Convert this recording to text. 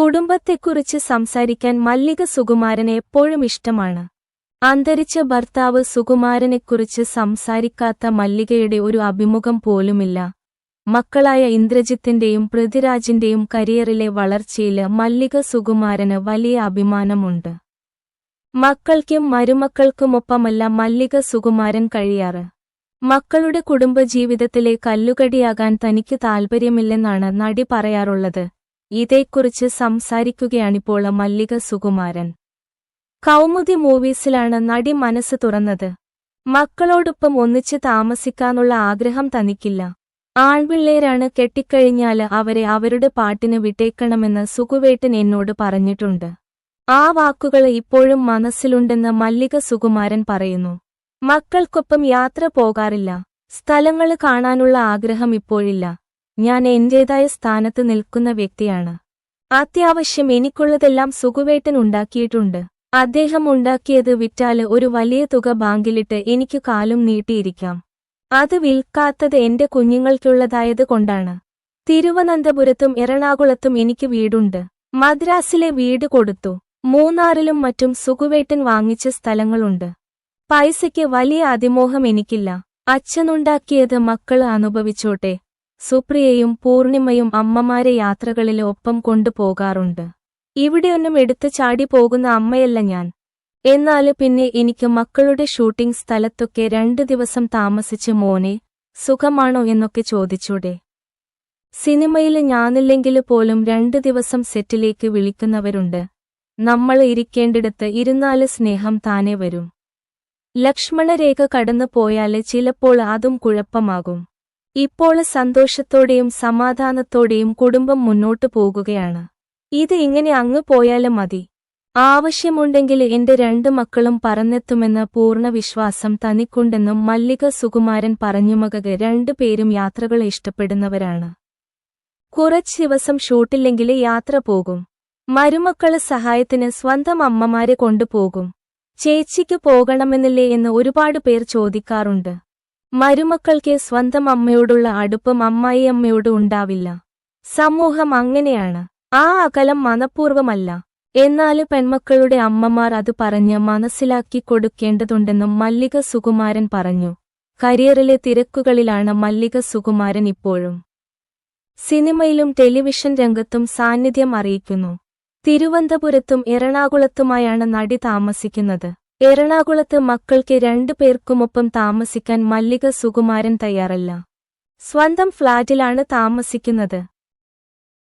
കുടുംബത്തെക്കുറിച്ച് സംസാരിക്കാൻ മല്ലിക സുകുമാരന് എപ്പോഴും ഇഷ്ടമാണ്. അന്തരിച്ച ഭർത്താവ് സുകുമാരനെക്കുറിച്ച് സംസാരിക്കാത്ത മല്ലികയുടെ ഒരു അഭിമുഖം പോലുമില്ല. മക്കളായ ഇന്ദ്രജിത്തിന്റെയും പൃഥ്വിരാജിന്റെയും കരിയറിലെ വളർച്ചയിൽ മല്ലിക സുകുമാരന് വലിയ അഭിമാനമുണ്ട്. മക്കൾക്കും മരുമക്കൾക്കുമൊപ്പമല്ല മല്ലിക സുകുമാരൻ കഴിയാറ്. മക്കളുടെ കുടുംബജീവിതത്തിലെ കല്ലുകടിയാകാൻ തനിക്ക് താൽപ്പര്യമില്ലെന്നാണ് നടി പറയാറുള്ളത്. ഇതേക്കുറിച്ച് സംസാരിക്കുകയാണിപ്പോൾ മല്ലിക സുകുമാരൻ. കൗമുദി മൂവീസിലാണ് നടി മനസ്സ് തുറന്നത്. മക്കളോടൊപ്പം ഒന്നിച്ച് താമസിക്കാനുള്ള ആഗ്രഹം തനിക്കില്ല. ആൺപിള്ളേരാണ് കെട്ടിക്കഴിഞ്ഞാൽ അവരെ അവരുടെ പാട്ടിന് വിട്ടേക്കണമെന്ന് സുകുവേട്ടൻ എന്നോട് പറഞ്ഞിട്ടുണ്ട്. ആ വാക്കുകൾ ഇപ്പോഴും മനസ്സിലുണ്ടെന്ന് മല്ലിക സുകുമാരൻ പറയുന്നു. മക്കൾക്കൊപ്പം യാത്ര പോകാറില്ല. സ്ഥലങ്ങൾ കാണാനുള്ള ആഗ്രഹം ഇപ്പോഴില്ല. ഞാൻ എന്റേതായ സ്ഥാനത്ത് നിൽക്കുന്ന വ്യക്തിയാണ്. അത്യാവശ്യം എനിക്കുള്ളതെല്ലാം സുഖുവേട്ടൻ ഉണ്ടാക്കിയിട്ടുണ്ട്. അദ്ദേഹം ഉണ്ടാക്കിയത് വിറ്റാൽ ഒരു വലിയ തുക ബാങ്കിലിട്ട് എനിക്ക് കാലും നീട്ടിയിരിക്കാം. അത് വിൽക്കാത്തത് എന്റെ കുഞ്ഞുങ്ങൾക്കുള്ളതായത് കൊണ്ടാണ്. തിരുവനന്തപുരത്തും എറണാകുളത്തും എനിക്ക് വീടുണ്ട്. മദ്രാസിലെ വീട് കൊടുത്തു. മൂന്നാറിലും മറ്റും സുഖുവേട്ടൻ വാങ്ങിച്ച സ്ഥലങ്ങളുണ്ട്. പൈസയ്ക്ക് വലിയ അതിമോഹം എനിക്കില്ല. അച്ഛനുണ്ടാക്കിയത് മക്കൾ അനുഭവിച്ചോട്ടെ. സുപ്രിയയും പൂർണിമയും അമ്മമാരെ യാത്രകളിൽ ഒപ്പം കൊണ്ടുപോകാറുണ്ട്. ഇവിടെയൊന്നും എടുത്തു ചാടി പോകുന്ന അമ്മയല്ല ഞാൻ. എന്നാൽ പിന്നെ എനിക്ക് മക്കളുടെ ഷൂട്ടിംഗ് സ്ഥലത്തൊക്കെ രണ്ടു ദിവസം താമസിച്ച് മോനെ സുഖമാണോ എന്നൊക്കെ ചോദിച്ചൂടെ. സിനിമയിൽ ഞാനില്ലെങ്കിൽ പോലും രണ്ടു ദിവസം സെറ്റിലേക്ക് വിളിക്കുന്നവരുണ്ട്. നമ്മൾ ഇരിക്കേണ്ടിടത്ത് ഇരുന്നാൽ സ്നേഹം താനെ വരും. ലക്ഷ്മണരേഖ കടന്നു പോയാൽ ചിലപ്പോൾ അതും കുഴപ്പമാകും. ഇപ്പോൾ സന്തോഷത്തോടെയും സമാധാനത്തോടെയും കുടുംബം മുന്നോട്ടു പോകുകയാണ്. ഇത് ഇങ്ങനെ അങ്ങ് പോയാലും മതി. ആവശ്യമുണ്ടെങ്കിൽ എന്റെ രണ്ട് മക്കളും പറന്നെത്തുമെന്ന പൂർണ വിശ്വാസം തനിക്കുണ്ടെന്നും മല്ലിക സുകുമാരൻ പറഞ്ഞു. മകക രണ്ടു പേരും യാത്രകളെ ഇഷ്ടപ്പെടുന്നവരാണ്. കുറച്ച് ദിവസം ഷൂട്ടില്ലെങ്കിൽ യാത്ര പോകും. മരുമക്കൾ സഹായത്തിന് സ്വന്തം അമ്മമാരെ കൊണ്ടുപോകും. ചേച്ചിക്ക് പോകണമെന്നില്ലേ എന്ന് ഒരുപാട് പേർ ചോദിക്കാറുണ്ട്. മരുമക്കൾക്ക് സ്വന്തം അമ്മയോടുള്ള അടുപ്പം അമ്മായിയമ്മയോട് ഉണ്ടാവില്ല. സമൂഹം അങ്ങനെയാണ്. ആ അകലം മനഃപൂർവമല്ല എന്നാൽ പെൺമക്കളുടെ അമ്മമാർ അത് പറഞ്ഞ് മനസ്സിലാക്കി കൊടുക്കേണ്ടതുണ്ടെന്നും മല്ലിക സുകുമാരൻ പറഞ്ഞു. കരിയറിലെ തിരക്കുകളിലാണ് മല്ലിക സുകുമാരൻ ഇപ്പോഴും. സിനിമയിലും ടെലിവിഷൻ രംഗത്തും സാന്നിധ്യം അറിയിക്കുന്നു. തിരുവനന്തപുരത്തും എറണാകുളത്തുമായാണ് നടി താമസിക്കുന്നത്. എറണാകുളത്ത് മക്കൾക്ക് രണ്ടു പേർക്കുമൊപ്പം താമസിക്കാൻ മല്ലിക സുകുമാരൻ തയ്യാറല്ല. സ്വന്തം ഫ്ളാറ്റിലാണ് താമസിക്കുന്നത്.